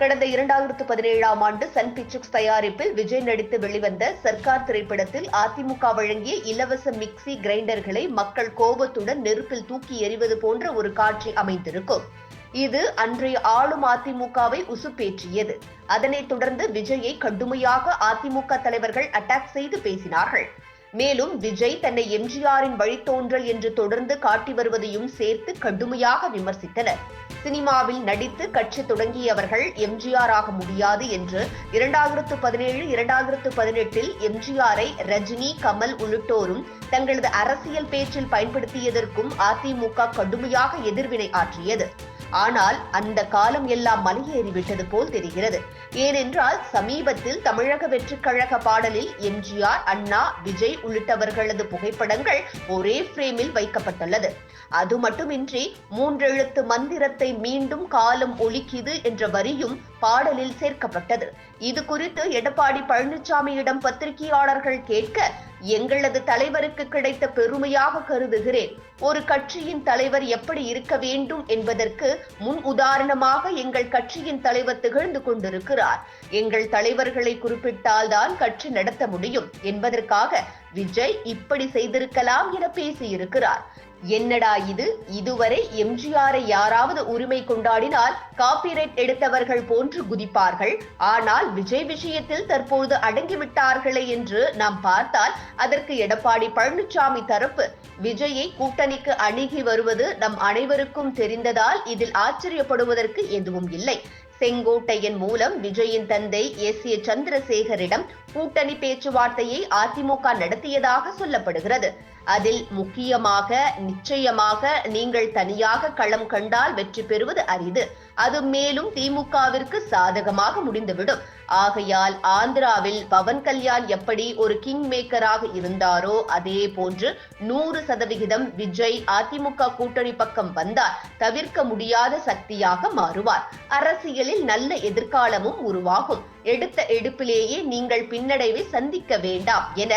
கடந்த இரண்டாயிரத்து பதினேழாம் ஆண்டு சன் பிக்சர்ஸ் தயாரிப்பில் விஜய் நடித்து வெளிவந்த சர்க்கார் திரைப்படத்தில் அதிமுக வழங்கிய இலவச மிக்சி கிரைண்டர்களை மக்கள் கோபத்துடன் நெருப்பில் தூக்கி எறிவது போன்ற ஒரு காட்சி அமைந்திருக்கும். இது அன்றைய ஆளும் அதிமுகவை உசுப்பேற்றியது. அதனைத் தொடர்ந்து விஜயை கடுமையாக அதிமுக தலைவர்கள் அட்டாக் செய்து பேசினார்கள். மேலும் விஜய் தன்னை எம்ஜிஆரின் வழித்தோன்றல் என்று தொடர்ந்து காட்டி வருவதையும் சேர்த்து கடுமையாக விமர்சித்தனர். சினிமாவில் நடித்து கட்சி தொடங்கியவர்கள் எம்ஜிஆர் ஆக முடியாது என்று இரண்டாயிரத்து பதினேழு இரண்டாயிரத்து பதினெட்டில் எம்ஜிஆரை ரஜினி கமல் உள்ளிட்டோரும் தங்களது அரசியல் பேச்சில் பயன்படுத்தியதற்கும் அதிமுக கடுமையாக எதிர்வினை ஆற்றியது. ஆனால் அந்த காலம் எல்லாம் மலையேறிவிட்டது போல் தெரிகிறது. ஏனென்றால் சமீபத்தில் தமிழக வெற்றிக் கழக பாடலில் எம்ஜிஆர் அண்ணா விஜய் உள்ளிட்டவர்களது புகைப்படங்கள் ஒரே பிரேமில் வைக்கப்பட்டுள்ளது. அது மட்டுமின்றி மூன்றெழுத்து மந்திரத்தை மீண்டும் காலம் ஒலிக்குது என்ற வரியும் பாடலில் சேர்க்கப்பட்டது. இது குறித்து எடப்பாடி பழனிசாமியிடம் பத்திரிகையாளர்கள் கேட்க எங்களது தலைவருக்கு கிடைத்த பெருமையாக கருதுகிறேன். ஒரு கட்சியின் தலைவர் எப்படி இருக்க வேண்டும் என்பதற்கு முன் உதாரணமாக எங்கள் கட்சியின் தலைவர் திகழ்ந்து கொண்டிருக்கிறார். எங்கள் தலைவர்களை குறிப்பிட்டால்தான் கட்சி நடத்த முடியும் என்பதற்காக விஜய் இப்படி செய்திருக்கலாம் என பேசியிருக்கிறார். என்னடா இது? இதுவரை எம்ஜிஆரை யாராவது உரிமை கொண்டாடினால் காப்பிரைட் எடுத்தவர்கள் போன்று குதிப்பார்கள். ஆனால் விஜய் விஷயத்தில் தற்போது அடங்கிவிட்டார்களே என்று நாம் பார்த்தால் அதற்கு எடப்பாடி பழனிசாமி தரப்பு விஜயை கூட்டணிக்கு அணுகி வருவது நம் அனைவருக்கும் தெரிந்ததால் இதில் ஆச்சரியப்படுவதற்கு எதுவும் இல்லை. செங்கோட்டையன் மூலம் விஜயின் தந்தை எஸ். ஏ. சந்திரசேகரிடம் கூட்டணி பேச்சுவார்த்தையை அதிமுக நடத்தியதாக சொல்லப்படுகிறது. அதில் முக்கியமாக நிச்சயமாக நீங்கள் தனியாக களம் கண்டால் வெற்றி பெறுவது அரிது. அது மேலும் திமுகவிற்கு சாதகமாக முடிந்துவிடும். ஆகையால் ஆந்திராவில் பவன் கல்யாண் எப்படி ஒரு கிங் மேக்கராக இருந்தாரோ அதே போன்று நூறு சதவிகிதம் விஜய் அதிமுக கூட்டணி பக்கம் வந்தால் தவிர்க்க முடியாத சக்தியாக மாறுவார். அரசியலில் நல்ல எதிர்காலமும் உருவாகும். எடுத்த எடுப்பிலேயே நீங்கள் பின்னடைவை சந்திக்க வேண்டாம் என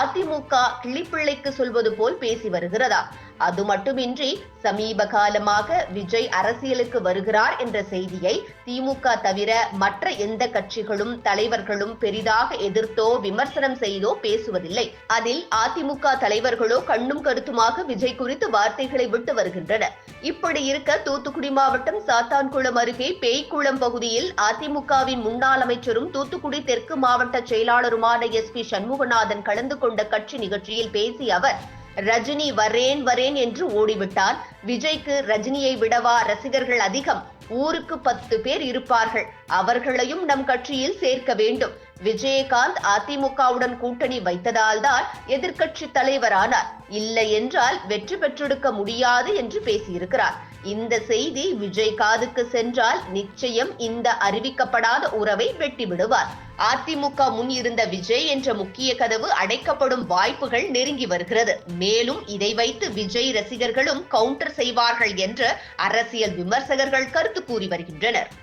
அதிமுக கிளிப்பிள்ளைக்கு சொல்வது போல் பேசி வருகிறதா? அது மட்டுமின்றி சமீப காலமாக விஜய் அரசியலுக்கு வருகிறார் என்ற செய்தியை திமுக தவிர மற்ற எந்த கட்சிகளும் தலைவர்களும் பெரிதாக எதிர்த்தோ விமர்சனம் செய்தோ பேசுவதில்லை. அதில் அதிமுக தலைவர்களோ கண்ணும் கருத்துமாக விஜய் குறித்து வார்த்தைகளை விட்டு வருகின்றனர். இப்படி இருக்க தூத்துக்குடி மாவட்டம் சாத்தான்குளம் அருகே பேய்க்குளம் பகுதியில் அதிமுகவின் முன்னாள் அமைச்சரும் தூத்துக்குடி தெற்கு மாவட்ட செயலாளருமான எஸ் பி சண்முகநாதன் கலந்து கொண்ட கட்சி நிகழ்ச்சியில் பேசிய அவர் ரஜினி வரேன் வரேன் என்று ஓடிவிட்டார் விஜய்க்கு ரஜினியை விடவா ரசிகர்கள் அதிகம்? ஊருக்கு பத்து பேர் இருப்பார்கள். அவர்களையும் நம் கட்சியில் சேர்க்க வேண்டும். விஜயகாந்த் அதிமுகவுடன் கூட்டணி வைத்ததால்தான் எதிர்க்கட்சி தலைவரானார். இல்லை என்றால் வெற்றி பெற்றெடுக்க முடியாது என்று பேசியிருக்கிறார். இந்த செய்தி விஜய் காதுக்கு சென்றால் நிச்சயம் இந்த அறிவிக்கப்படாத உறவை வெட்டிவிடுவார். அதிமுக முன் இருந்த விஜய் என்ற முக்கிய கதவு அடைக்கப்படும் வாய்ப்புகள் நெருங்கி வருகிறது. மேலும் இதை வைத்து விஜய் ரசிகர்களும் கவுண்டர் செய்வார்கள் என்று அரசியல் விமர்சகர்கள் கருத்து கூறி வருகின்றனர்.